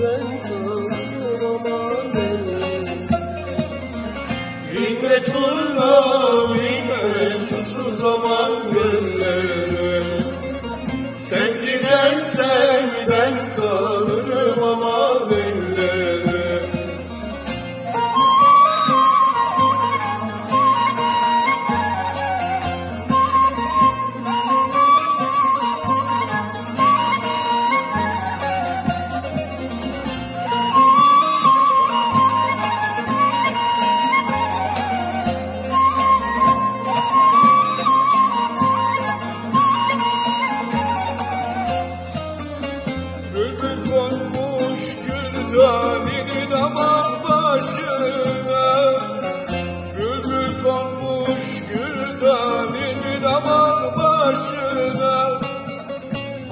ben kalırım aman ellerim Binme turna susuz zaman gölleri Sen gidersen Bülbül konmuş güldaninin aman başına.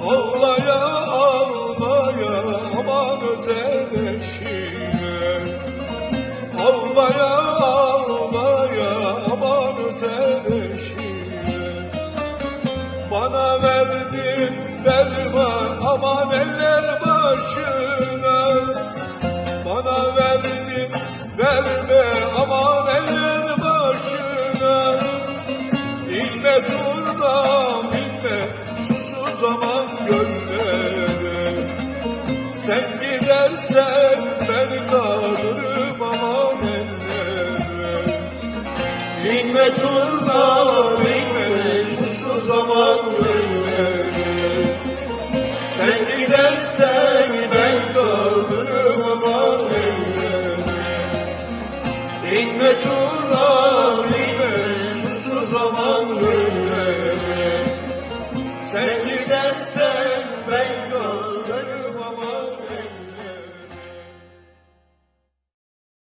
Ağlaya ağlaya aman öteleşine. Ağlaya ağlaya aman öteleşine. Bana verdin verme aman eller başına zaman gönlere. Sen gidersen ben kalırım aman ellere. Turna binme susuz zaman gönlere. Sen gidersen ben kalırım aman ellere. Turna binme susuz zaman